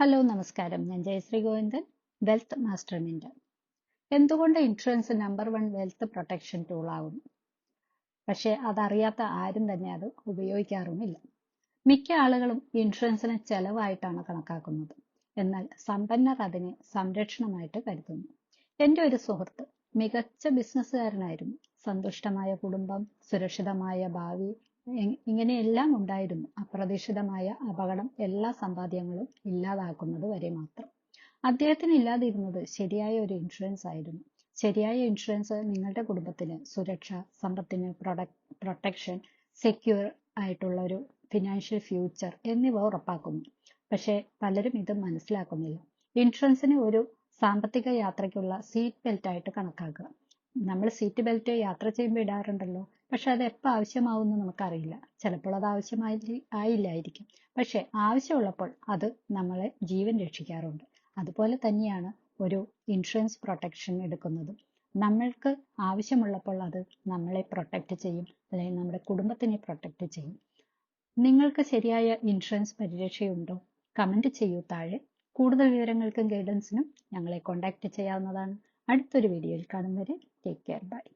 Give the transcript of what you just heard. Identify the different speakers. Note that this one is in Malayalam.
Speaker 1: ഹലോ നമസ്കാരം. ഞാൻ Jayashree Govindan wealth master minder എന്തുകൊണ്ട് insurance number one wealth protection tool ആകുന്നു പക്ഷേ അതറിയാത്ത ആരും തന്നെ അത് ഉപയോഗിക്കാറുമില്ല. മിക്ക ആളുകളും ഇൻഷുറൻസിനെ ചെലവായിട്ടാണ് കണക്കാക്കുന്നത്. എന്നാൽ സമ്പന്നർ അതിനെ സംരക്ഷണമായിട്ട് കരുതുന്നു. എന്റെ ഒരു സുഹൃത്ത് മികച്ച ബിസിനസ്സുകാരനായിരുന്നു സന്തുഷ്ടമായ കുടുംബം സുരക്ഷിതമായ ഭാവി ഇങ്ങനെയെല്ലാം ഉണ്ടായിരുന്നു. അപ്രതീക്ഷിതമായ അപകടം എല്ലാ സമ്പാദ്യങ്ങളും ഇല്ലാതാക്കുന്നത് വരെ മാത്രം. അദ്ദേഹത്തിന് ഇല്ലാതിരുന്നത് ശരിയായ ഒരു ഇൻഷുറൻസ് ആയിരുന്നു. ശരിയായ ഇൻഷുറൻസ് നിങ്ങളുടെ കുടുംബത്തിന് സുരക്ഷ സമ്പത്തിന് പ്രൊട്ടക്ഷൻ സെക്യൂർ ആയിട്ടുള്ള ഒരു ഫിനാൻഷ്യൽ ഫ്യൂച്ചർ എന്നിവ ഉറപ്പാക്കുന്നു. പക്ഷേ പലരും ഇത് മനസ്സിലാക്കുന്നില്ല. ഇൻഷുറൻസിനെ ഒരു സാമ്പത്തിക യാത്രയ്ക്കുള്ള സീറ്റ് ബെൽറ്റ് ആയിട്ട് കണക്കാക്കുക. നമ്മൾ സീറ്റ് ബെൽറ്റ് യാത്ര ചെയ്യുമ്പോൾ ഇടാറുണ്ടല്ലോ. പക്ഷെ അത് എപ്പോൾ ആവശ്യമാവുമെന്ന് നമുക്കറിയില്ല. ചിലപ്പോൾ അത് ആവശ്യമായി ആയില്ലായിരിക്കും. പക്ഷെ ആവശ്യമുള്ളപ്പോൾ അത് നമ്മളെ ജീവൻ രക്ഷിക്കാറുണ്ട്. അതുപോലെ തന്നെയാണ് ഒരു ഇൻഷുറൻസ് പ്രൊട്ടക്ഷൻ എടുക്കുന്നതും. നമ്മൾക്ക് ആവശ്യമുള്ളപ്പോൾ അത് നമ്മളെ പ്രൊട്ടക്റ്റ് ചെയ്യും. അല്ലെങ്കിൽ നമ്മുടെ കുടുംബത്തിനെ പ്രൊട്ടക്റ്റ് ചെയ്യും. നിങ്ങൾക്ക് ശരിയായ ഇൻഷുറൻസ് പരിരക്ഷയുണ്ടോ? കമന്റ് ചെയ്യൂ താഴെ. കൂടുതൽ വിവരങ്ങൾക്കും ഗൈഡൻസിനും ഞങ്ങളെ കോൺടാക്റ്റ് ചെയ്യാവുന്നതാണ്. അടുത്തൊരു വീഡിയോയിൽ കാണും വരെ ടേക്ക് കെയർ. ബൈ.